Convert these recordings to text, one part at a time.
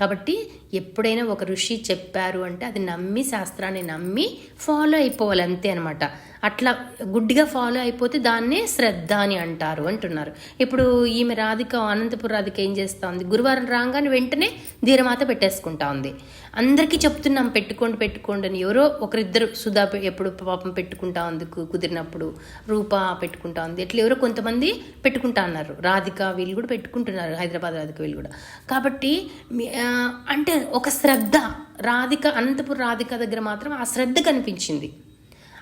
కాబట్టి ఎప్పుడైనా ఒక ఋషి చెప్పారు అంటే అది నమ్మి శాస్త్రాన్ని నమ్మి ఫాలో అయిపోవాలి అంతే అనమాట అట్లా గుడ్డిగా ఫాలో అయిపోతే దాన్నే శ్రద్ధ అని అంటారు అంటున్నారు. ఇప్పుడు ఈమె రాధిక అనంతపురం రాధిక ఏం చేస్తూ ఉంది? గురువారం రాగానే వెంటనే ధీరమాత పెట్టేసుకుంటా ఉంది. అందరికీ చెప్తున్నాం పెట్టుకోండి పెట్టుకోండి అని. ఎవరో ఒకరిద్దరు సుధా ఎప్పుడు పాపం పెట్టుకుంటా ఉంది కుదిరినప్పుడు. రూప పెట్టుకుంటా ఉంది. ఇట్లా ఎవరో కొంతమంది పెట్టుకుంటా అన్నారు. రాధిక వీళ్ళు కూడా పెట్టుకుంటున్నారు హైదరాబాద్ రాధిక వీళ్ళు కూడా. కాబట్టి అంటే ఒక శ్రద్ధ. రాధిక అనంతపురం రాధిక దగ్గర మాత్రం ఆ శ్రద్ధ కనిపించింది.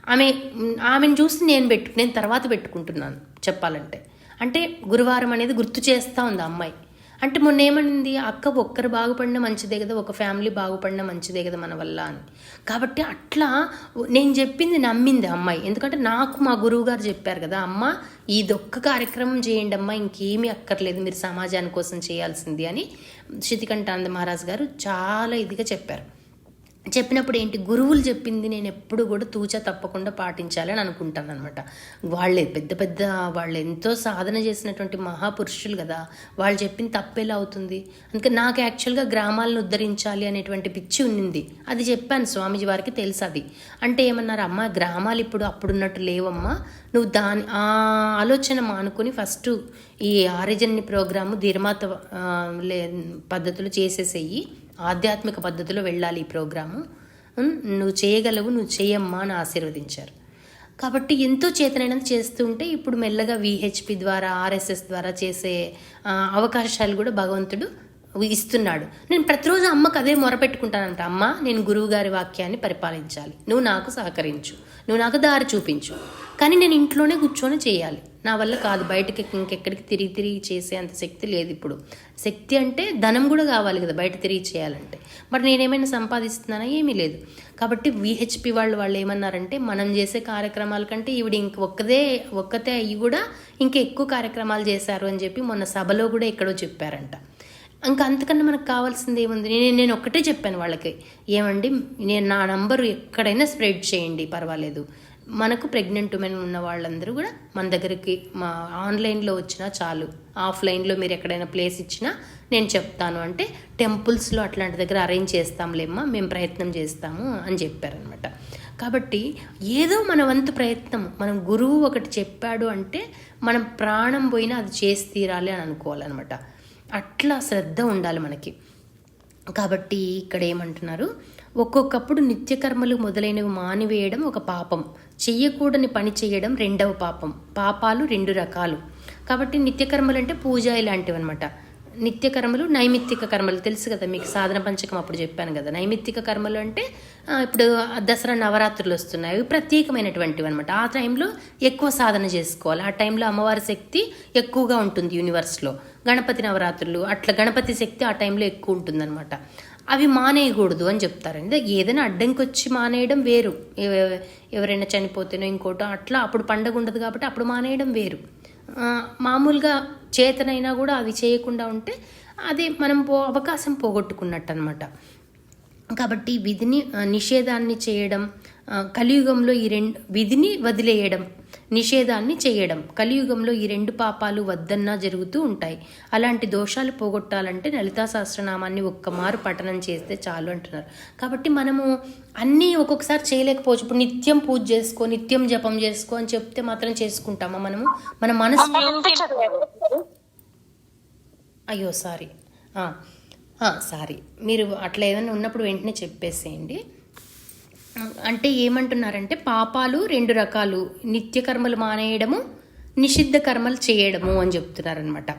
ఆమె ఆమెను చూసి నేను పెట్టు నేను తర్వాత పెట్టుకుంటున్నాను చెప్పాలంటే. అంటే గురువారం అనేది గుర్తు చేస్తూ ఉంది అమ్మాయి. అంటే మొన్న ఏమనింది అక్క ఒక్కరు బాగుపడినా మంచిదే కదా ఒక ఫ్యామిలీ బాగుపడినా మంచిదే కదా మన వల్ల అని. కాబట్టి అట్లా నేను చెప్పింది నమ్మింది అమ్మాయి. ఎందుకంటే నాకు మా గురువు గారు చెప్పారు కదా అమ్మ ఇదొక్క కార్యక్రమం చేయండి అమ్మ ఇంకేమీ అక్కర్లేదు మీరు సమాజాని కోసం చేయాల్సింది అని. శితికంఠానంద మహారాజ్ గారు చాలా ఇదిగా చెప్పారు. చెప్పినప్పుడు ఏంటి గురువులు చెప్పింది నేను ఎప్పుడు కూడా తూచా తప్పకుండా పాటించాలని అనుకుంటాను అనమాట వాళ్ళే పెద్ద పెద్ద వాళ్ళు ఎంతో సాధన చేసినటువంటి మహాపురుషులు కదా వాళ్ళు చెప్పింది తప్పేలా అవుతుంది? అందుకే నాకు యాక్చువల్గా గ్రామాలను ఉద్ధరించాలి అనేటువంటి పిచ్చి ఉన్నింది. అది చెప్పాను స్వామీజీ వారికి తెలుసు అది. అంటే ఏమన్నారు అమ్మ గ్రామాలు ఇప్పుడు అప్పుడున్నట్టు లేవమ్మా. నువ్వు దాని ఆ ఆలోచన మానుకొని ఫస్ట్ ఈ ఆరిజన్ని ప్రోగ్రాము ధీర్మాత లే పద్ధతులు చేసేసేయి. ఆధ్యాత్మిక పద్ధతిలో వెళ్ళాలి ఈ ప్రోగ్రాము. నువ్వు చేయగలవు నువ్వు చేయమ్మా అని ఆశీర్వదించారు. కాబట్టి ఎంతో చేతనైనంత చేస్తూ ఉంటే ఇప్పుడు మెల్లగా విహెచ్పి ద్వారా ఆర్ఎస్ఎస్ ద్వారా చేసే అవకాశాలు కూడా భగవంతుడు ఇస్తున్నాడు. నేను ప్రతిరోజు అమ్మకు అదే మొరపెట్టుకుంటానంట అమ్మ నేను గురువు గారి వాక్యాన్ని పరిపాలించాలి. నువ్వు నాకు సహకరించు. నువ్వు నాకు దారి చూపించు. కానీ నేను ఇంట్లోనే కూర్చొని చేయాలి. నా వల్ల కాదు. బయటకి ఇంకెక్కడికి తిరిగి తిరిగి చేసే అంత శక్తి లేదు ఇప్పుడు. శక్తి అంటే ధనం కూడా కావాలి కదా బయట తిరిగి చేయాలంటే. మరి నేనేమైనా సంపాదిస్తున్నానా? ఏమీ లేదు. కాబట్టి విహెచ్పి వాళ్ళు వాళ్ళు ఏమన్నారంటే మనం చేసే కార్యక్రమాల కంటే ఈవిడ ఇంక ఒక్కదే ఒక్కతే అయ్యి కూడా ఇంకా ఎక్కువ కార్యక్రమాలు చేశారు అని చెప్పి మొన్న సభలో కూడా ఎక్కడో చెప్పారంట. ఇంకా అంతకన్నా మనకు కావాల్సింది ఏముంది? నేను నేను ఒక్కటే చెప్పాను వాళ్ళకి. ఏమండి నేను నా నంబర్ ఎక్కడైనా స్ప్రెడ్ చేయండి పర్వాలేదు. మనకు ప్రెగ్నెంట్ ఉమెన్ ఉన్న వాళ్ళందరూ కూడా మన దగ్గరికి మా ఆన్లైన్లో వచ్చినా చాలు. ఆఫ్లైన్లో మీరు ఎక్కడైనా ప్లేస్ ఇచ్చినా నేను చెప్తాను. అంటే టెంపుల్స్లో అట్లాంటి దగ్గర అరేంజ్ చేస్తాంలేమ్మా మేము ప్రయత్నం చేస్తాము అని చెప్పారనమాట. కాబట్టి ఏదో మన వంతు ప్రయత్నం. మనం గురువు ఒకటి చెప్పాడు అంటే మనం ప్రాణం పోయినా అది చేసి తీరాలి అని అనుకోవాలన్నమాట. అట్లా శ్రద్ధ ఉండాలి మనకి. కాబట్టి ఇక్కడ ఏమంటున్నారు? ఒక్కొక్కప్పుడు నిత్యకర్మలు మొదలైనవి మానివేయడం ఒక పాపం. చెయ్యకూడని పని చేయడం రెండవ పాపం. పాపాలు రెండు రకాలు. కాబట్టి నిత్యకర్మలు అంటే పూజ ఇలాంటివి అనమాట నిత్య కర్మలు నైమిత్తిక కర్మలు. తెలుసు కదా మీకు సాధన పంచకం అప్పుడు చెప్పాను కదా. నైమిత్తిక కర్మలు అంటే ఇప్పుడు దసరా నవరాత్రులు వస్తున్నాయి. అవి ప్రత్యేకమైనటువంటివి అనమాట ఆ టైంలో ఎక్కువ సాధన చేసుకోవాలి. ఆ టైంలో అమ్మవారి శక్తి ఎక్కువగా ఉంటుంది యూనివర్స్లో. గణపతి నవరాత్రులు అట్లా గణపతి శక్తి ఆ టైంలో ఎక్కువ ఉంటుందన్నమాట. అవి మానేయకూడదు అని చెప్తారండి. ఏదైనా అడ్డంకి వచ్చి మానేయడం వేరు. ఎవరైనా చనిపోతేనో ఇంకోటో అట్లా అప్పుడు పండగ ఉండదు కాబట్టి అప్పుడు మానేయడం వేరు. మామూలుగా చేతనైనా కూడా అవి చేయకుండా ఉంటే అది మనం పో అవకాశం పోగొట్టుకున్నట్టు అనమాట కాబట్టి విధిని నిషేధాన్ని చేయడం కలియుగంలో ఈ రెండు విధిని వదిలేయడం నిషేధాన్ని చేయడం. కలియుగంలో ఈ రెండు పాపాలు వద్దన్నా జరుగుతూ ఉంటాయి. అలాంటి దోషాలు పోగొట్టాలంటే లలితా సహస్రనామాన్ని ఒక్క మారు పఠనం చేస్తే చాలు అంటున్నారు. కాబట్టి మనము అన్నీ ఒక్కొక్కసారి చేయలేకపోవచ్చు. ఇప్పుడు నిత్యం పూజ చేసుకో నిత్యం జపం చేసుకో అని చెప్తే మాత్రం చేసుకుంటామా మనము? మన మనసు అయ్యో సారీ. సారీ. మీరు అట్లా ఏదైనా ఉన్నప్పుడు వెంటనే చెప్పేసేయండి. అంటే ఏమంటున్నారంటే పాపాలు రెండు రకాలు నిత్య కర్మలు మానేయడము నిషిద్ధ కర్మలు చేయడము అని చెప్తున్నారనమాట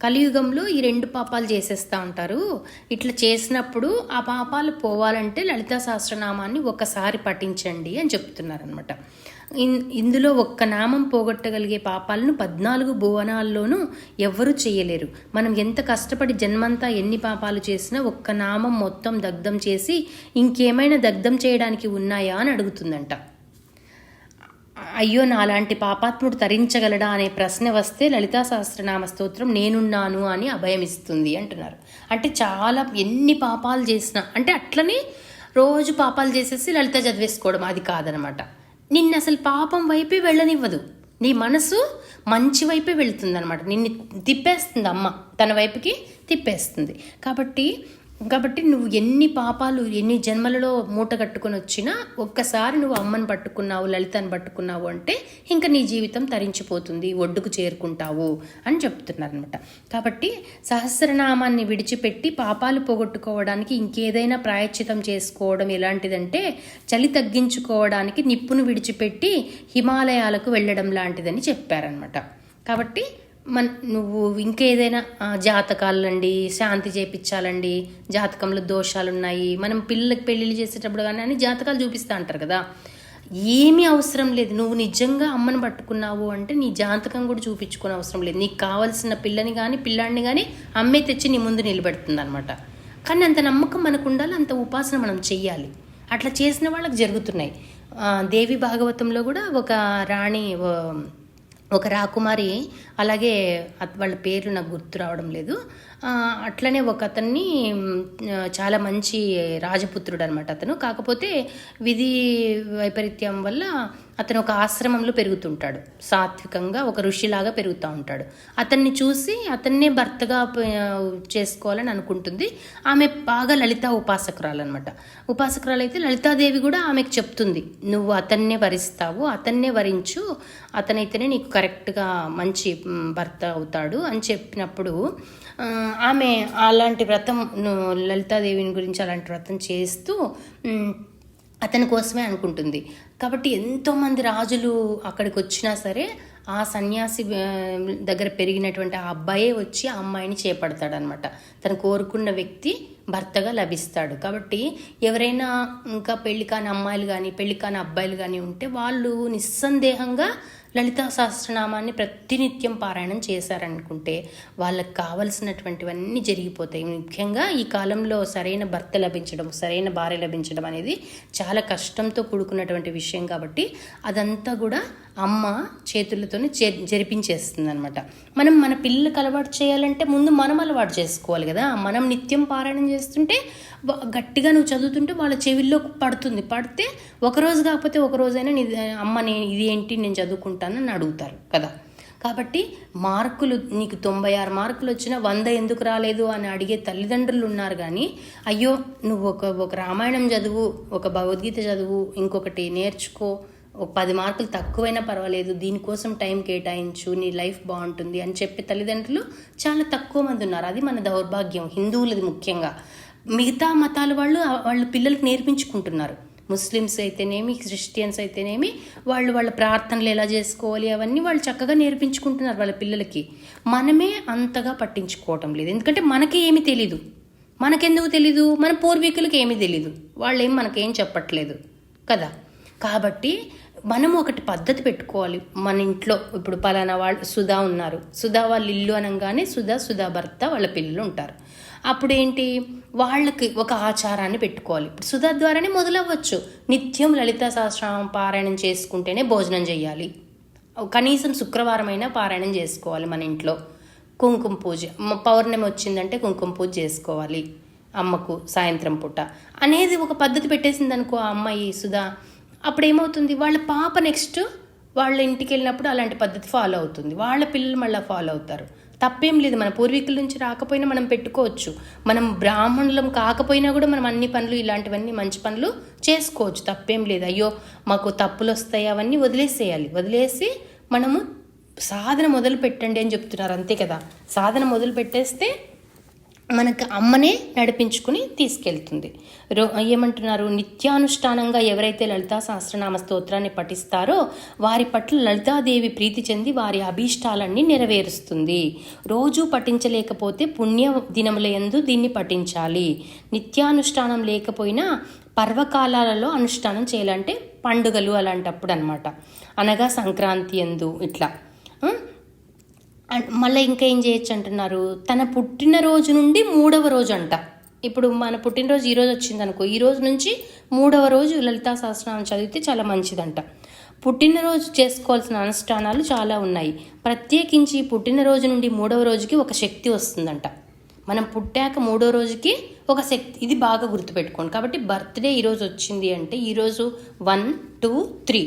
కలియుగంలో ఈ రెండు పాపాలు చేసేస్తూ ఉంటారు. ఇట్లా చేసినప్పుడు ఆ పాపాలు పోవాలంటే లలితా సహస్రనామాన్ని ఒకసారి పఠించండి అని చెప్తున్నారనమాట ఇందులో ఒక్క నామం పోగొట్టగలిగే పాపాలను పద్నాలుగు భువనాల్లోనూ ఎవ్వరూ చేయలేరు. మనం ఎంత కష్టపడి జన్మంతా ఎన్ని పాపాలు చేసినా ఒక్క నామం మొత్తం దగ్ధం చేసి ఇంకేమైనా దగ్ధం చేయడానికి ఉన్నాయా అని అడుగుతుందంట. అయ్యో నాలాంటి పాపాత్ముడు తరించగలడా అనే ప్రశ్న వస్తే లలితా సహస్రనామ స్తోత్రం నేనున్నాను అని అభయమిస్తుంది అంటున్నారు. అంటే చాలా ఎన్ని పాపాలు చేసినా అంటే అట్లనే రోజు పాపాలు చేసేసి లలిత చదివేసుకోవడం అది కాదనమాట. నిన్ను అసలు పాపం వైపే వెళ్ళనివ్వదు. నీ మనసు మంచి వైపే వెళుతుంది అనమాట నిన్ను తిప్పేస్తుంది అమ్మ. తన వైపుకి తిప్పేస్తుంది. కాబట్టి కాబట్టి నువ్వు ఎన్ని పాపాలు ఎన్ని జన్మలలో మూట కట్టుకొని వచ్చినా ఒక్కసారి నువ్వు అమ్మని పట్టుకున్నావు లలితను పట్టుకున్నావు అంటే ఇంకా నీ జీవితం తరించిపోతుంది ఒడ్డుకు చేరుకుంటావు అని చెప్తున్నారనమాట కాబట్టి సహస్రనామాన్ని విడిచిపెట్టి పాపాలు పోగొట్టుకోవడానికి ఇంకేదైనా ప్రాయశ్చితం చేసుకోవడం ఎలాంటిదంటే చలి తగ్గించుకోవడానికి నిప్పును విడిచిపెట్టి హిమాలయాలకు వెళ్ళడం లాంటిదని చెప్పారనమాట కాబట్టి మన నువ్వు ఇంకేదైనా జాతకాలండి శాంతి చేపించాలండి జాతకంలో దోషాలు ఉన్నాయి మనం పిల్లలకి పెళ్ళిళ్ళు చేసేటప్పుడు కానీ అని జాతకాలు చూపిస్తా అంటారు కదా. ఏమీ అవసరం లేదు. నువ్వు నిజంగా అమ్మను పట్టుకున్నావు అంటే నీ జాతకం కూడా చూపించుకునే అవసరం లేదు. నీకు కావాల్సిన పిల్లని కానీ పిల్లాడిని కానీ అమ్మే తెచ్చి నీ ముందు నిలబెడుతుంది అనమాట కానీ అంత నమ్మకం మనకు ఉండాలి అంత ఉపాసన మనం చెయ్యాలి. అట్లా చేసిన వాళ్ళకి జరుగుతున్నాయి. దేవి భాగవతంలో కూడా ఒక రాణి ఒక రాకుమారి అలాగే వాళ్ళ పేర్లు నాకు గుర్తు రావడం లేదు. అట్లనే ఒక అతన్ని చాలా మంచి రాజపుత్రుడు అనమాట అతను. కాకపోతే విధి వైపరీత్యం వల్ల అతను ఒక ఆశ్రమంలో పెరుగుతుంటాడు. సాత్వికంగా ఒక ఋషిలాగా పెరుగుతూ ఉంటాడు. అతన్ని చూసి అతన్నే భర్తగా చేసుకోవాలని అనుకుంటుంది. ఆమె బాగా లలిత ఉపాసకురాలన్నమాట. ఉపాసకురాలు అయితే లలితాదేవి కూడా ఆమెకు చెప్తుంది. నువ్వు అతన్నే వరిస్తావు అతన్నే వరించు అతనైతేనే నీకు కరెక్ట్గా మంచి భర్త అవుతాడు అని చెప్పినప్పుడు ఆమె అలాంటి వ్రతం ను- లలితాదేవిని గురించి అలాంటి వ్రతం చేస్తూ అతని కోసమే అనుకుంటుంది. కాబట్టి ఎంతోమంది రాజులు అక్కడికి వచ్చినా సరే ఆ సన్యాసి దగ్గర పెరిగినటువంటి ఆ అబ్బాయే వచ్చి ఆ అమ్మాయిని చేపడతాడనమాట తను కోరుకున్న వ్యక్తి భర్తగా లభిస్తాడు. కాబట్టి ఎవరైనా ఇంకా పెళ్ళి కాని అమ్మాయిలు కానీ పెళ్ళి కాని అబ్బాయిలు కానీ ఉంటే వాళ్ళు నిస్సందేహంగా లలితా సహస్రనామాన్ని ప్రతినిత్యం పారాయణం చేశారనుకుంటే వాళ్ళకి కావలసినటువంటివన్నీ జరిగిపోతాయి. ముఖ్యంగా ఈ కాలంలో సరైన భర్త లభించడం సరైన భార్య లభించడం అనేది చాలా కష్టంతో కూడుకున్నటువంటి విషయం కాబట్టి అదంతా కూడా అమ్మ చేతులతోనే జ జరిపించేస్తుంది అనమాట మనం మన పిల్లలకు అలవాటు చేయాలంటే ముందు మనం అలవాటు చేసుకోవాలి కదా. మనం నిత్యం పారాయణం చేస్తుంటే గట్టిగా నువ్వు చదువుతుంటే వాళ్ళ చెవిల్లో పడుతుంది. పడితే ఒకరోజు కాకపోతే ఒకరోజైనా నీ అమ్మ నేను ఇది ఏంటి నేను చదువుకుంటానని అడుగుతారు కదా. కాబట్టి మార్కులు నీకు తొంభై ఆరు మార్కులు వచ్చినా వంద ఎందుకు రాలేదు అని అడిగే తల్లిదండ్రులు ఉన్నారు కానీ అయ్యో నువ్వు ఒక ఒక రామాయణం చదువు ఒక భగవద్గీత చదువు ఇంకొకటి నేర్చుకో పది మార్కులు తక్కువైనా పర్వాలేదు దీనికోసం టైం కేటాయించు నీ లైఫ్ బాగుంటుంది అని చెప్పే తల్లిదండ్రులు చాలా తక్కువ మంది ఉన్నారు. అది మన దౌర్భాగ్యం. హిందువులది ముఖ్యంగా. మిగతా మతాల వాళ్ళు వాళ్ళు పిల్లలకు నేర్పించుకుంటున్నారు. ముస్లిమ్స్ అయితేనేమి క్రిస్టియన్స్ అయితేనేమి వాళ్ళు వాళ్ళ ప్రార్థనలు ఎలా చేసుకోవాలి అవన్నీ వాళ్ళు చక్కగా నేర్పించుకుంటున్నారు వాళ్ళ పిల్లలకి. మనమే అంతగా పట్టించుకోవటం లేదు. ఎందుకంటే మనకి ఏమీ తెలీదు. మనకెందుకు తెలీదు? మన పూర్వీకులకి ఏమీ తెలీదు. వాళ్ళు ఏం మనకేం చెప్పట్లేదు. కదా? కాబట్టి మనం ఒకటి పద్ధతి పెట్టుకోవాలి. మన ఇంట్లో ఇప్పుడు పలానా వాళ్ళు సుధా ఉన్నారు. సుధా వాళ్ళ ఇల్లు అనగానే సుధా సుధా భర్త వాళ్ళ పిల్లలు ఉంటారు. అప్పుడు ఏంటి వాళ్ళకి ఒక ఆచారాన్ని పెట్టుకోవాలి. ఇప్పుడు సుధా ద్వారానే మొదలవ్వచ్చు. నిత్యం లలితా సహస్రం పారాయణం చేసుకుంటేనే భోజనం చేయాలి కనీసం శుక్రవారమైనా పారాయణం చేసుకోవాలి మన ఇంట్లో. కుంకుమ పూజ. పౌర్ణమి వచ్చిందంటే కుంకుమ పూజ చేసుకోవాలి. అమ్మకు సాయంత్రం పూట. అనేది ఒక పద్ధతి పెట్టేసింది అనుకో ఆ అమ్మాయి సుధా అప్పుడు ఏమవుతుంది వాళ్ళ పాప నెక్స్ట్ వాళ్ళ ఇంటికి వెళ్ళినప్పుడు అలాంటి పద్ధతి ఫాలో అవుతుంది. వాళ్ళ పిల్లలు మళ్ళీ ఫాలో అవుతారు. తప్పేం లేదు. మన పూర్వీకుల నుంచి రాకపోయినా మనం పెట్టుకోవచ్చు. మనం బ్రాహ్మణులం కాకపోయినా కూడా మనం అన్ని పనులు ఇలాంటివన్నీ మంచి పనులు చేసుకోవచ్చు. తప్పేం లేదు. అయ్యో మాకు తప్పులు వస్తాయి అవన్నీ వదిలేసేయాలి. వదిలేసి మనము సాధన మొదలు పెట్టండి అని చెప్తున్నారు. అంతే కదా? సాధన మొదలు పెట్టేస్తే మనకు అమ్మనే నడిపించుకుని తీసుకెళ్తుంది. రో ఏమంటున్నారు? నిత్యానుష్ఠానంగా ఎవరైతే లలితా సహస్రనామ స్తోత్రాన్ని పఠిస్తారో వారి పట్ల లలితాదేవి ప్రీతి చెంది వారి అభీష్టాలన్నీ నెరవేరుస్తుంది. రోజు పఠించలేకపోతే పుణ్య దినములందు దీన్ని పఠించాలి. నిత్యానుష్ఠానం లేకపోయినా పర్వకాలాలలో అనుష్ఠానం చేయాలంటే పండుగలు అలాంటప్పుడు అనమాట అనగా సంక్రాంతి ఎందు ఇట్లా. మళ్ళీ ఇంకా ఏం చేయొచ్చు అంటున్నారు? తన పుట్టినరోజు నుండి మూడవ రోజు అంట. ఇప్పుడు మన పుట్టినరోజు ఈరోజు వచ్చింది అనుకో ఈ రోజు నుంచి మూడవ రోజు లలితా సహస్రనామం చదివితే చాలా మంచిదంట. పుట్టినరోజు చేసుకోవాల్సిన అనుష్ఠానాలు చాలా ఉన్నాయి. ప్రత్యేకించి పుట్టినరోజు నుండి మూడవ రోజుకి ఒక శక్తి వస్తుందంట. మనం పుట్టాక మూడో రోజుకి ఒక శక్తి ఇది బాగా గుర్తుపెట్టుకోండి. కాబట్టి బర్త్డే ఈరోజు వచ్చింది అంటే ఈరోజు one two three.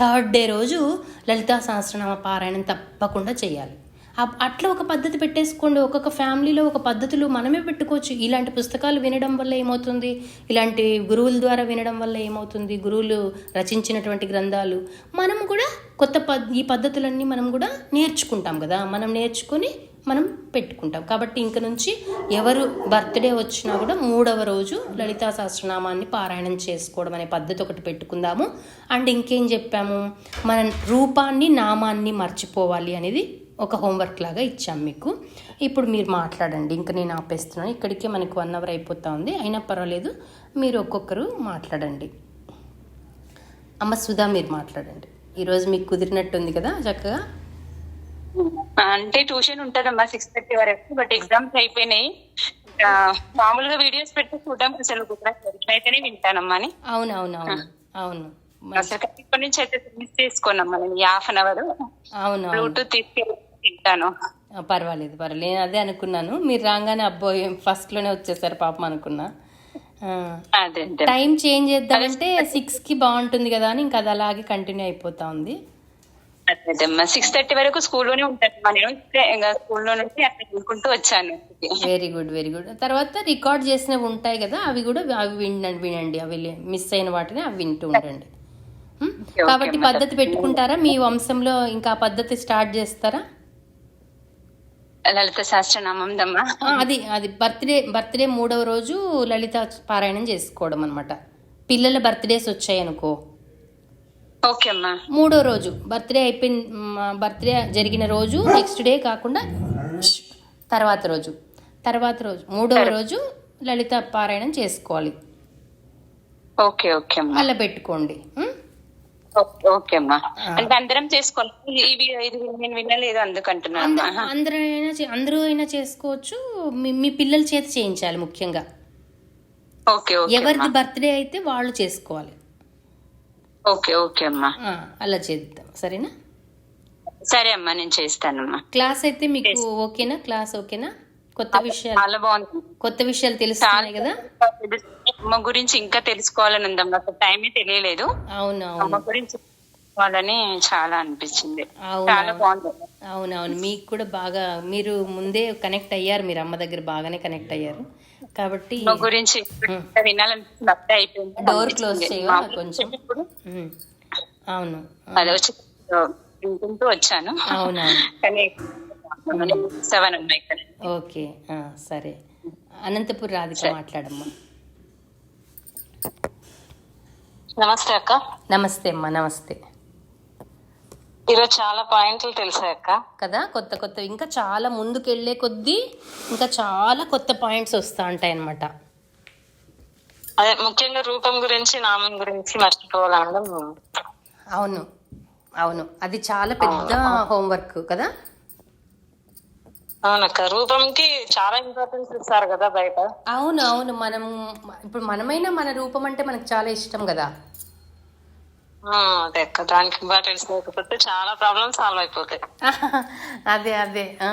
Third day రోజు లలితా సహస్రనామ పారాయణం తప్పకుండా చేయాలి. అట్లా ఒక పద్ధతి పెట్టేసుకోండి. ఒక్కొక్క ఫ్యామిలీలో ఒక పద్ధతులు మనమే పెట్టుకోవచ్చు. ఇలాంటి పుస్తకాలు వినడం వల్ల ఏమవుతుంది? ఇలాంటి గురువుల ద్వారా వినడం వల్ల ఏమవుతుంది? గురువులు రచించినటువంటి గ్రంథాలు. మనం కూడా కొత్త పద్ ఈ పద్ధతులన్నీ మనం కూడా నేర్చుకుంటాం కదా. మనం నేర్చుకొని మనం పెట్టుకుంటాం. కాబట్టి ఇంక నుంచి ఎవరు బర్త్డే వచ్చినా కూడా మూడవ రోజు లలితా సహస్రనామాన్ని పారాయణం చేసుకోవడం అనే పద్ధతి ఒకటి పెట్టుకుందాము. అండ్ ఇంకేం చెప్పాము? మన రూపాన్ని నామాన్ని మర్చిపోవాలి అనేది ఒక హోంవర్క్ లాగా ఇచ్చాం మీకు. ఇప్పుడు మీరు మాట్లాడండి. ఇంకా నేను ఆపేస్తున్నాను ఇక్కడికే మనకి వన్ అవర్ అయిపోతా ఉంది అయినా పర్వాలేదు. మీరు ఒక్కొక్కరు మాట్లాడండి. అమ్మ సుధా మీరు మాట్లాడండి. ఈరోజు మీకు కుదిరినట్టుంది కదా చక్కగా? అంటే ట్యూషన్ ఉంటదమ్మా సిక్స్ థర్టీ వరకు బట్ ఎగ్జామ్స్ అయిపోయినాయి. మామూలుగా వీడియోస్ పెట్టి చూడడం అసలు ఇట్లయితేనే వింటానమ్మా అని. అవును అవును అవును. అవును అసలు ఇప్పటి నుంచి అయితే మిస్ చేసుకోనమ్మా నేను హాఫ్ అన్ అవర్ అవును బ్లూటూత్ తీసుకెళ్ళి ఆ, పర్వాలేదు పర్వాలేదు. నేను అదే అనుకున్నాను. మీరు రాగానే అబ్బాయి ఫస్ట్లోనే వచ్చేసారు పాపం అనుకున్నా. టైం చేంజ్ చేద్దామంటే సిక్స్కి బాగుంటుంది కదా అని ఇంకా అది అలాగే కంటిన్యూ అయిపోతా ఉంది. సిక్స్ థర్టీ వరకు స్కూల్లోనే నేను ఇంకా స్కూల్లో నుంచి వచ్చాను. వెరీ గుడ్ వెరీ గుడ్ తర్వాత రికార్డ్ చేసినవి ఉంటాయి కదా అవి కూడా అవి వినండి వినండి. అవి మిస్ అయిన వాటిని అవి వింటూ ఉండండి. కాబట్టి. పద్ధతి పెట్టుకుంటారా? మీ వంశంలో ఇంకా పద్ధతి స్టార్ట్ చేస్తారా? లలిత ఆ, అది అది బర్త్డే బర్త్డే మూడవ రోజు లలిత పారాయణం చేసుకోవడం అనమాట పిల్లల బర్త్డేస్ వచ్చాయి అనుకో. ఓకే అమ్మా. మూడో రోజు బర్త్డే అయిపోయిన బర్త్డే జరిగిన రోజు నెక్స్ట్ డే కాకుండా తర్వాత రోజు. తర్వాత రోజు మూడవ రోజు లలిత పారాయణం చేసుకోవాలి. ఓకే ఓకే అలా పెట్టుకోండి? ఓకే, అమ్మా. అంటే అందరం చేసుకోవాలి. ఇవి ఇది నేను వినలేదు అందుకంటున్నాను. అంద- అమ్మా. అందరూ అయినా అందరూ అయినా చేసుకోవచ్చు. మీ పిల్లల చేత చేయించాలి ముఖ్యంగా. ఓకే ఎవరిది బర్త్డే అయితే వాళ్ళు చేసుకోవాలి. ఓకే ఓకే అమ్మా. అలా చేద్దాం. సరేనా? సరే అమ్మా నేను చేస్తానమ్మా క్లాస్ అయితే మీకు ఓకేనా? క్లాస్ ఓకేనా? కొత్త విషయాలు. కొత్త విషయాలు తెలుస్తున్నాయి కదా? అమ్మ గురించి ఇంకా తెలుసుకోవాలని ఉందమ్మా అసలు టైమే తెలియలేదు. అవును అమ్మ అవును గురించి తెలుసుకోవాలని చాలా అనిపించింది. అవును చాలా బాగుంది. అవునవును మీకు కూడా బాగా మీరు ముందే కనెక్ట్ అయ్యారు మీరు అమ్మ దగ్గర బాగానే కనెక్ట్ అయ్యారు. కాబట్టి గురించి అయిపోయింది. డోర్ క్లోజ్ చేయవా కొంచెం. అవును అది వచ్చి వింటుంటూ వచ్చాను. అవునవును కానీ సెవెన్ ఉన్నాయి ఓకే సరే. అనంతపూర్ రాధిక మాట్లాడమ్మా. నమస్తే అక్క. నమస్తే అమ్మా నమస్తే. ఈరోజు చాలా పాయింట్లు తెలిసాయి అక్క. కదా కొత్త కొత్త ఇంకా చాలా ముందుకు వెళ్ళే కొద్దీ ఇంకా చాలా కొత్త పాయింట్స్ వస్తూ ఉంటాయి అన్నమాట అదే ముఖ్యంగా రూపం గురించి నామం గురించి మర్చిపోవాలనడం అవును అవును. అది చాలా పెద్ద హోంవర్క్ కదా? అవునక్క. రూపంకి చాలా ఇంపార్టెన్స్ ఇస్తారు కదా బయట. అవును అవును. మనం ఇప్పుడు మనమైనా మన రూపం అంటే మనకు చాలా ఇష్టం కదా. అదే అక్క. దానికి ఇంపార్టెన్స్ లేకపోతే చాలా ప్రాబ్లమ్స్ సాల్వ్ అయిపోతాయి. అదే అదే. ఆ.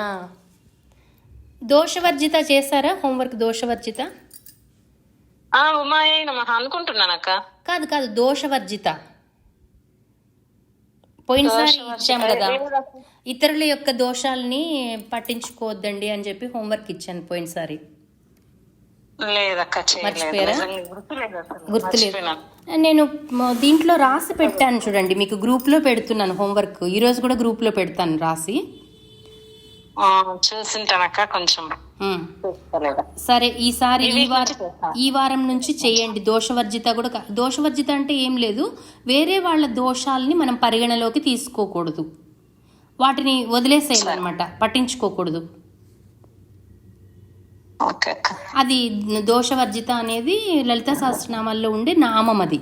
దోషవర్జిత చేశారా హోంవర్క్ దోషవర్జిత? ఉమాయ నమః. అనుకుంటున్నాను అక్క కాదు కాదు. దోషవర్జిత. పోయినసారి ఇచ్చాం కదా. ఇతరుల యొక్క దోషాలని పట్టించుకోవద్దండి అని చెప్పి హోంవర్క్ ఇచ్చాను పోయినసారి. మర్చిపోయారా? గుర్తులేదు. నేను దీంట్లో రాసి పెట్టాను చూడండి మీకు గ్రూప్లో పెడుతున్నాను హోంవర్క్. ఈరోజు కూడా గ్రూప్లో పెడతాను రాసి. చూసింటానక్క కొంచెం. సరే ఈసారి ఈ వారం నుంచి చేస్తా. ఈ వారం నుంచి చేయండి. దోషవర్జిత కూడా దోషవర్జిత అంటే ఏం లేదు. వేరే వాళ్ళ దోషాలని మనం పరిగణలోకి తీసుకోకూడదు. వాటిని వదిలేసేయాలన్నమాట. పట్టించుకోకూడదు. అది దోషవర్జిత అనేది లలిత సహస్రనామాల్లో ఉండే నామం అది.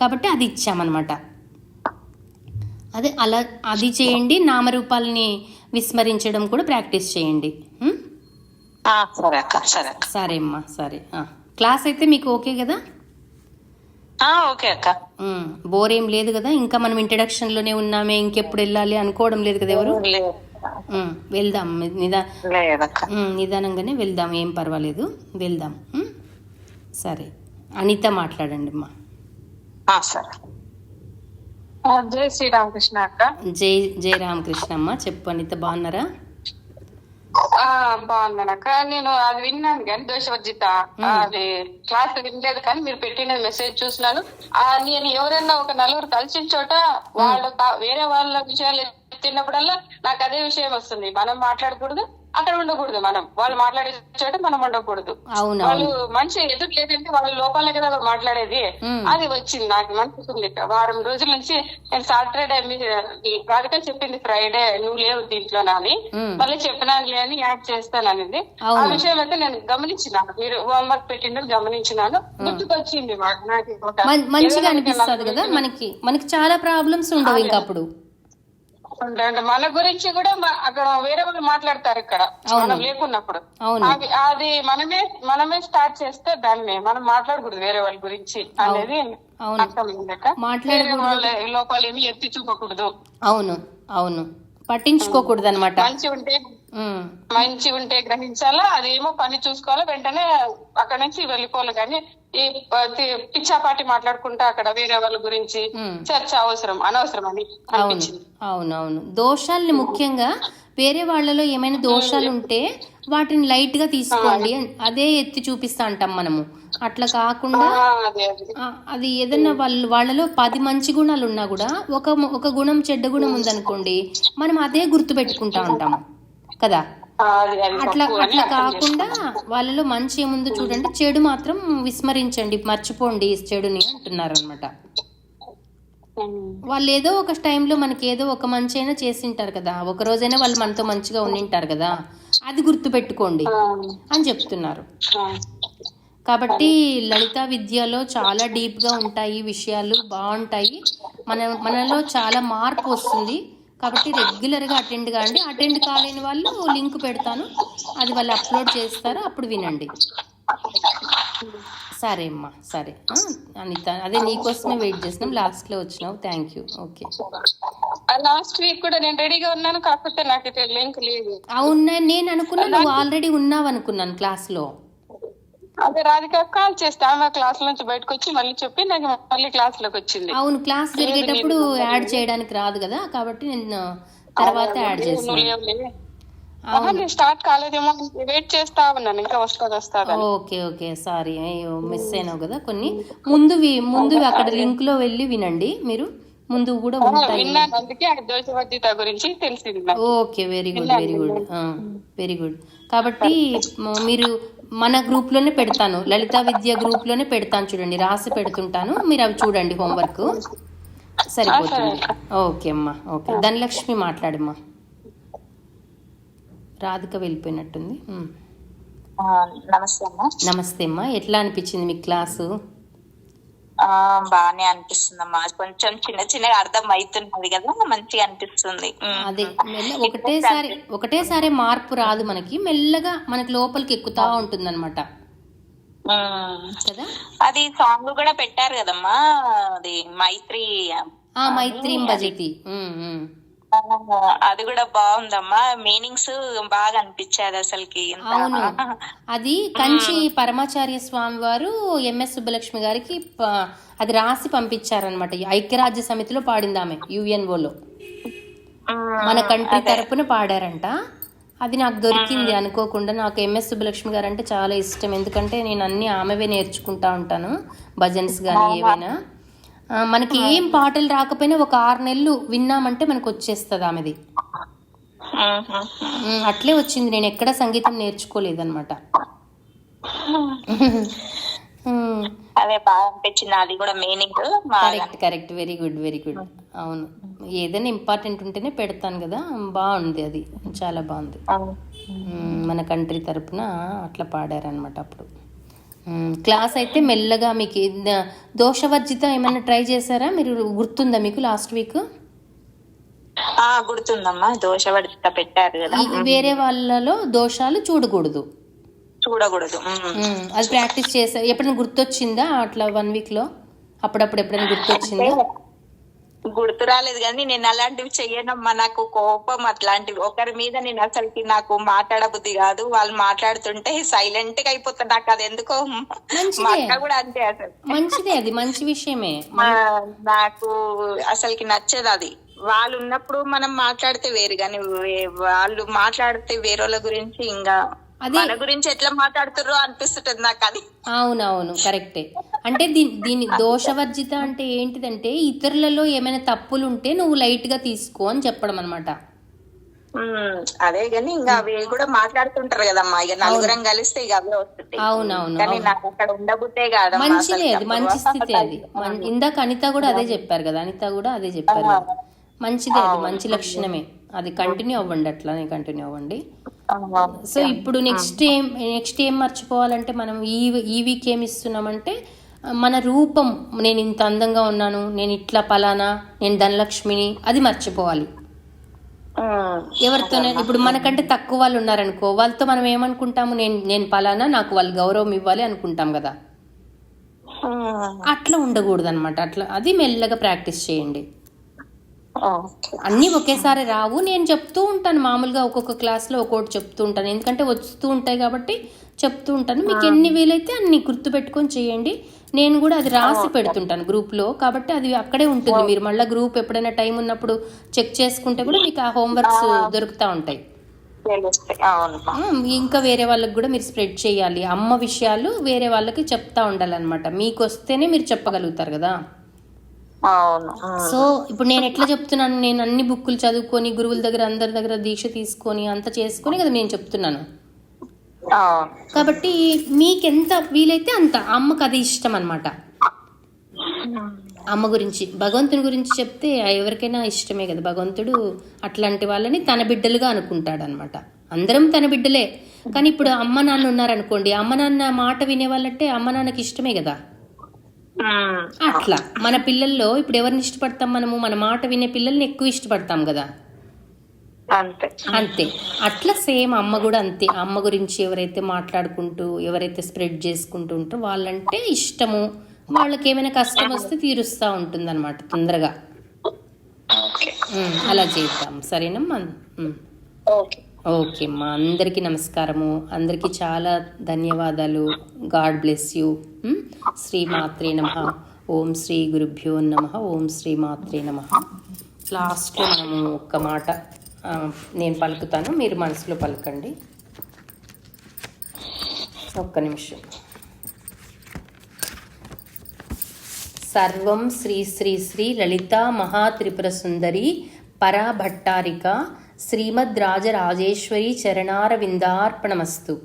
కాబట్టి అది ఇచ్చామన్నమాట. అదే అలా అది చేయండి. నామరూపాలని విస్మరించడం కూడా ప్రాక్టీస్ చేయండి. సరే అక్క సరే సరే అమ్మా సరే. క్లాస్ అయితే మీకు ఓకే కదా? ఓకే అక్క. బోర్ ఏం లేదు కదా? ఇంకా మనం ఇంట్రడక్షన్లోనే ఉన్నామే ఇంకెప్పుడు వెళ్ళాలి అనుకోవడం లేదు కదా ఎవరు. వెళ్దాం. నిదా నిదానంగానే వెళ్దాం ఏం పర్వాలేదు. వెళ్దాం? సరే. అనిత మాట్లాడండి అమ్మా. సరే. జై శ్రీరామకృష్ణ అక్క. జై జై రామకృష్ణ అమ్మ. చెప్పు అనిత బాగున్నారా? ఆ, బాగున్నాను అక్క. నేను అది విన్నాను కానీ దోషవర్జిత. అది క్లాస్ వినలేదు కానీ మీరు పెట్టిన మెసేజ్ చూసినాను. ఆ నేను ఎవరైనా ఒక నలుగురు కలిసిన చోట వాళ్ళ వేరే వాళ్ళ విషయాలు ఎత్తినప్పుడల్లా నాకు అదే విషయం వస్తుంది. మనం మాట్లాడకూడదు అక్కడ ఉండకూడదు మనం. వాళ్ళు మాట్లాడే చోట మనం ఉండకూడదు. వాళ్ళు మనిషి ఎదురు లేదంటే వాళ్ళ లోపలే కదా మాట్లాడేది. అది వచ్చింది నాకు అనిపిస్తుంది వారం రోజుల నుంచి నేను సాటర్డే రాధిక చెప్పింది ఫ్రైడే నువ్వు లేవు దీంట్లో అని. మళ్ళీ చెప్పినానులే అని యాడ్ చేస్తాను అనేది. ఆ. విషయం అయితే నేను గమనించినాను మీరు హోంవర్క్ పెట్టిండ్రు గమనించినాను. గుర్తుకొచ్చింది మాకు నాకు మంచిగా అనిపిస్తుంది కదా మనకి. మనకి చాలా ప్రాబ్లమ్స్ ఉండవు ఇంకా అప్పుడు అంటే మన గురించి కూడా అక్కడ వేరే వాళ్ళు మాట్లాడతారు ఇక్కడ. మనం లేకున్నప్పుడు. అది మనమే మనమే స్టార్ట్ చేస్తే దాన్ని మనం మాట్లాడకూడదు వేరే వాళ్ళ గురించి అనేది లోపాలు ఏమి ఎత్తి చూపకూడదు. అవును. అవును. పట్టించుకోకూడదు అనమాట మంచి ఉంటే మంచి ఉంటే గ్రహించాలా అదేమో పని చూసుకోవాలా వెంటనే అక్కడ నుంచి వెళ్ళిపోవాలి. కానీ ఈ పిచ్చాపాటి మాట్లాడుకుంటా అక్కడ వేరే వాళ్ళ గురించి చర్చ అవసరం అనవసరం అని అనిపించింది. అవును అవును దోషాలని ముఖ్యంగా వేరే వాళ్ళలో ఏమైనా దోషాలు ఉంటే వాటిని లైట్గా తీసుకోండి. అదే ఎత్తి చూపిస్తా అంటాం మనము. అట్లా కాకుండా అది ఏదన్నా వాళ్ళు వాళ్ళలో పది మంచి గుణాలు ఉన్నా కూడా ఒక ఒక గుణం చెడ్డ గుణం ఉందనుకోండి మనం అదే గుర్తు పెట్టుకుంటా ఉంటాము. కదా? అట్లా అట్లా కాకుండా వాళ్ళలో మంచి ఏముందో చూడండి చెడు మాత్రం విస్మరించండి మర్చిపోండి చెడుని అంటున్నారు అనమాట. వాళ్ళు ఏదో ఒక టైంలో మనకి ఏదో ఒక మంచి అయినా చేసింటారు కదా ఒక రోజైనా వాళ్ళు మనతో మంచిగా ఉండింటారు కదా అది గుర్తు పెట్టుకోండి అని చెప్తున్నారు. కాబట్టి లలిత విద్యలో చాలా డీప్గా ఉంటాయి విషయాలు బాగుంటాయి. మన మనలో చాలా మార్పు వస్తుంది. కాబట్టి రెగ్యులర్గా అటెండ్ కాండి. అటెండ్ కాలేని వాళ్ళు లింక్ పెడతాను. అది వాళ్ళు అప్లోడ్ చేస్తారు అప్పుడు వినండి. సరే అమ్మా సరే. అనిత అదే నీకోసమే వెయిట్ చేసినాం లాస్ట్లో వచ్చినావు. Thank you. Okay. Last week కూడా నేను రెడీగా ఉన్నాను. కాకపోతే నాకు లింక్ లేదు. అవునా నేను అనుకున్నా నువ్వు ఆల్రెడీ ఉన్నావు అనుకున్నాను క్లాస్లో. అదే రాధిక కాల్ చేస్తే ఆమె క్లాస్ నుంచి బయటకు వచ్చి మళ్ళీ చెప్పి నాకు మళ్ళీ క్లాస్లోకి వచ్చింది. అవును క్లాస్ జరిగేటప్పుడు యాడ్ చేయడానికి రాదు కదా కాబట్టి నేను తర్వాత యాడ్ చేస్తాను స్టార్ట్ కాలేదేమో వెయిట్ చేస్తా ఉన్నాను ఇంకా వస్తుంది వస్తుంది ఓకే ఓకే సారీ అయ్యో మిస్ అయినావు కదా కొన్ని. ముందువి ముందువి అక్కడ లింక్లో వెళ్ళి వినండి మీరు. ముందు కూడా ఉంటాయి. గురించి తెలిసింది నాకు. Okay very good very good very good కాబట్టి మీరు మన గ్రూప్లోనే పెడతాను. లలిత విద్య గ్రూప్లోనే పెడతాను చూడండి. రాసి పెడుతుంటాను. మీరు అవి చూడండి హోంవర్క్. సరిపోతుంది. ఓకే అమ్మా. ఓకే. ధనలక్ష్మి మాట్లాడమ్మా. రాధిక వెళ్ళిపోయినట్టుంది. నమస్తే అమ్మ. నమస్తే అమ్మా. ఎట్లా అనిపించింది మీ క్లాసు? బాగానే అనిపిస్తుందమ్మా. కొంచెం చిన్న చిన్నగా అర్థం అవుతున్నది కదా మంచిగా అనిపిస్తుంది. అదే మెల్ల ఒకటేసారి ఒకటేసారి మార్పు రాదు మనకి మెల్లగా మనకి లోపలికి ఎక్కుతా ఉంటుంది అనమాట అది సాంగ్ కూడా పెట్టారు కదమ్మా అది మైత్రి ఆ మైత్రీం భజతి అది కూడా బాగుందమ్మా. మీనింగ్స్ బాగా అనిపించాది అసలుకి. అవును. అది కంచి పరమాచార్య స్వామి వారు ఎంఎస్ సుబ్బలక్ష్మి గారికి అది రాసి పంపించారనమాట ఐక్యరాజ్య సమితిలో పాడింది ఆమె యుఎన్ఓలో. మన కంట్రీ తరపున పాడారంట. అది నాకు దొరికింది అనుకోకుండా నాకు ఎంఎస్ సుబ్బలక్ష్మి గారు అంటే చాలా ఇష్టం. ఎందుకంటే నేను అన్ని ఆమెవే నేర్చుకుంటా ఉంటాను. భజన్స్ కానీ ఏవైనా. మనకి ఏం పాటలు రాకపోయినా ఒక ఆరు నెలలు విన్నామంటే మనకు వచ్చేస్తుంది ఆమెది. అట్లే వచ్చింది. నేను ఎక్కడ సంగీతం నేర్చుకోలేదన్నమాట. అదే బాగా అనిపించింది. అది కూడా meaning correct correct. Very good very good. అవును. ఏదైనా ఇంపార్టెంట్ ఉంటేనే పెడతాను కదా. బాగుంది అది. చాలా బాగుంది. మన కంట్రీ తరపున అట్లా పాడారనమాట అప్పుడు. క్లాస్ అయితే మెల్లగా మీకు దోషవర్జిత ఏమైనా ట్రై చేశారా? మీరు గుర్తుందా మీకు లాస్ట్ వీక్? ఆ గుర్తుందమ్మా. పడిత పెట్టారు కదా. వేరే వాళ్ళలో దోషాలు చూడకూడదు. చూడకూడదు. అది ప్రాక్టీస్ చేసా ఎప్పుడైనా గుర్తొచ్చిందా అట్లా వన్ వీక్లో అప్పుడప్పుడు ఎప్పుడైనా గుర్తొచ్చిందా? గుర్తు రాలేదు కానీ నేను అలాంటివి చెయ్యనమ్మా. నాకు కోపం అట్లాంటివి. ఒకరి మీద నేను అసలుకి నాకు మాట్లాడబుద్ధి కాదు. వాళ్ళు మాట్లాడుతుంటే సైలెంట్గా అయిపోతా. నాకు అది ఎందుకో మా. అక్క కూడా అంతే అసలు. మంచిదే అది. మంచి విషయమే. నాకు అసలుకి నచ్చదు అది. వాళ్ళు ఉన్నప్పుడు మనం మాట్లాడితే వేరు కానీ వాళ్ళు మాట్లాడితే వేరేళ్ళ గురించి ఇంకా. మన గురించి ఎట్లా మాట్లాడుతుర్రో అనిపిస్తుంటది నాకు అది అవునవును కరెక్టే. అంటే దీని దీని దోషవర్జిత అంటే ఏంటిదంటే ఇతరులలో ఏమైనా తప్పులు ఉంటే నువ్వు లైట్గా తీసుకో అని చెప్పడం అనమాట అదే గాని ఇంకా అవి కూడా మాట్లాడుతుంటారు కదమ్మా ఇక నలుగురం కలిస్తే ఇక అవే వస్తుంటాయి అవునవును కానీ నాకు అక్కడ ఉండబుట్టే కాదమ్మా మంచిదే అది మంచి స్థితి అది. ఇందాక అనిత కూడా అదే చెప్పారు కదా అనిత కూడా అదే చెప్పారు కదా. మంచిదే అది మంచి లక్షణమే. అది కంటిన్యూ అవ్వండి అట్లానే కంటిన్యూ అవ్వండి. సో ఇప్పుడు నెక్స్ట్ ఏం నెక్స్ట్ ఏం మర్చిపోవాలంటే మనం ఈ ఈ వీక్ ఏమి ఇస్తున్నామంటే మన రూపం నేను ఇంత అందంగా ఉన్నాను నేను ఇట్లా పలానా నేను ధనలక్ష్మిని అది మర్చిపోవాలి. ఉమ్, ఎవరితోనే ఇప్పుడు మనకంటే తక్కువ వాళ్ళు ఉన్నారనుకో వాళ్ళతో మనం ఏమనుకుంటాము నేను నేను పలానా నాకు వాళ్ళు గౌరవం ఇవ్వాలి అనుకుంటాం కదా. అట్లా ఉండకూడదు అనమాట అట్లా అది మెల్లగా ప్రాక్టీస్ చేయండి. అన్నీ ఒకేసారి రావు. నేను చెప్తూ ఉంటాను. మామూలుగా ఒక్కొక్క క్లాస్లో ఒక్కొక్కటి చెప్తూ ఉంటాను. ఎందుకంటే వస్తూ ఉంటాయి కాబట్టి చెప్తూ ఉంటాను. మీకు ఎన్ని వీలైతే అన్ని గుర్తుపెట్టుకొని చేయండి. నేను కూడా అది రాసి పెడుతుంటాను గ్రూప్లో. కాబట్టి అది అక్కడే ఉంటుంది. మీరు మళ్ళీ గ్రూప్ ఎప్పుడైనా టైం ఉన్నప్పుడు చెక్ చేసుకుంటే కూడా మీకు ఆ హోంవర్క్స్ దొరుకుతూ ఉంటాయి. ఇంకా వేరే వాళ్ళకి కూడా మీరు స్ప్రెడ్ చేయాలి. అమ్మ విషయాలు వేరే వాళ్ళకి చెప్తా ఉండాలన్నమాట. మీకు వస్తేనే మీరు చెప్పగలుగుతారు కదా. సో ఇప్పుడు నేను ఎట్లా చెప్తున్నాను నేను అన్ని బుక్కులు చదువుకొని గురువుల దగ్గర అందరి దగ్గర దీక్ష తీసుకొని అంత చేసుకొని కదా నేను చెప్తున్నాను. కాబట్టి మీకెంత వీలైతే అంత. అమ్మకు అది ఇష్టం అనమాట అమ్మ గురించి భగవంతుని గురించి చెప్తే ఎవరికైనా ఇష్టమే కదా. భగవంతుడు అట్లాంటి వాళ్ళని తన బిడ్డలుగా అనుకుంటాడు అనమాట అందరం తన బిడ్డలే. కానీ ఇప్పుడు అమ్మ నాన్న ఉన్నారనుకోండి అమ్మ నాన్న మాట వినే వాళ్ళంటే అమ్మ నాన్నకి ఇష్టమే కదా. అట్లా. మన పిల్లల్లో ఇప్పుడు ఎవరిని ఇష్టపడతాం మనము? మన మాట వినే పిల్లల్ని ఎక్కువ ఇష్టపడతాం కదా? అంతే. అంతే. అట్లా సేమ్ అమ్మ కూడా అంతే. అమ్మ గురించి ఎవరైతే మాట్లాడుకుంటూ ఎవరైతే స్ప్రెడ్ చేసుకుంటూ ఉంటారో వాళ్ళంటే ఇష్టము. వాళ్ళకి ఏమైనా కష్టం వస్తే తీరుస్తూ ఉంటుంది అనమాట తొందరగా అలా చేద్దాం. సరేనమ్మా ఓకే అమ్మా. అందరికీ నమస్కారము. అందరికీ చాలా ధన్యవాదాలు. God bless you. శ్రీ మాత్రే నమ. ఓం శ్రీ గురుభ్యో నమ. ఓం శ్రీ మాత్రే నమ. లాస్ట్లో మనము ఒక్క మాట నేను పలుకుతాను మీరు మనసులో పలకండి. ఒక్క నిమిషం. సర్వం శ్రీ శ్రీ శ్రీ లలిత మహాత్రిపుర సుందరి పరాభట్టారిక శ్రీమద్ రాజరాజేశ్వరి చరణారవిందార్పణమస్తు.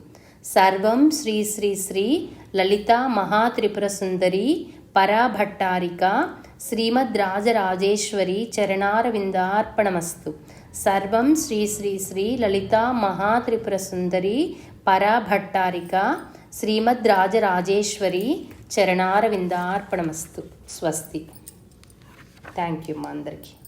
సర్వం శ్రీ శ్రీ శ్రీ లలిత మహాత్రిపుర సుందరి పరాభట్టారిక శ్రీమద్ రాజరాజేశ్వరి చరణారవిందార్పణమస్తు. సర్వం శ్రీ శ్రీ శ్రీ లలిత మహాత్రిపుర సుందరి పరాభట్టారిక శ్రీమద్ రాజరాజేశ్వరి చరణారవిందార్పణమస్తు. స్వస్తి. థ్యాంక్ యూ మా అందరికీ.